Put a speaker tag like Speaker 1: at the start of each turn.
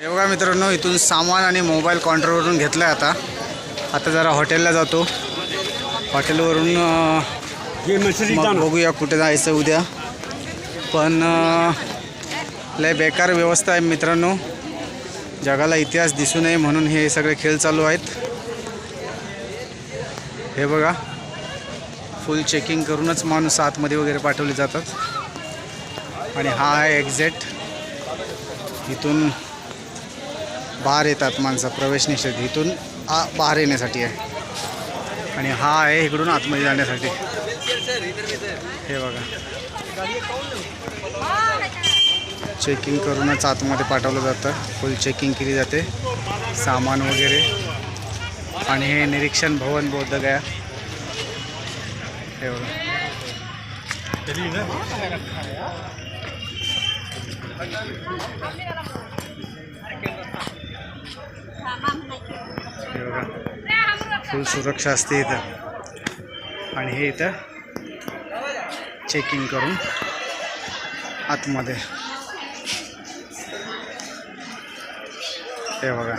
Speaker 1: हे बघा मित्रांनो इथून सामान आणि मोबाईल काउंटरवरून घेतलं आहे आता. आता जरा हॉटेलला जातो. हॉटेलवरून मग बघूया कुठे जायचं उद्या. पण लय बेकार व्यवस्था आहे मित्रांनो. जगाला इतिहास दिसू नये म्हणून हे सगळे खेळ चालू आहेत. हे बघा. फुल चेकिंग करूनच माणूस आतमध्ये वगैरे पाठवले जातात. आणि हा आहे एक्झॅक्ट इथून बाहेर येतात माणसं प्रवेश निषेध इथून आ बाहेर येण्यासाठी आहे. आणि हा आहे इकडून आतमध्ये जाण्यासाठी. हे बघा. चेकिंग करूनच आतमध्ये पाठवलं जातं. फुल चेकिंग केली जाते. सामान वगैरे. आणि हे निरीक्षण भवन बौद्ध गया. हे बघा. हे बघा फुल सुरक्षा असते इथं. आणि हे इथं चेकिंग करून आतमध्ये. हे बघा.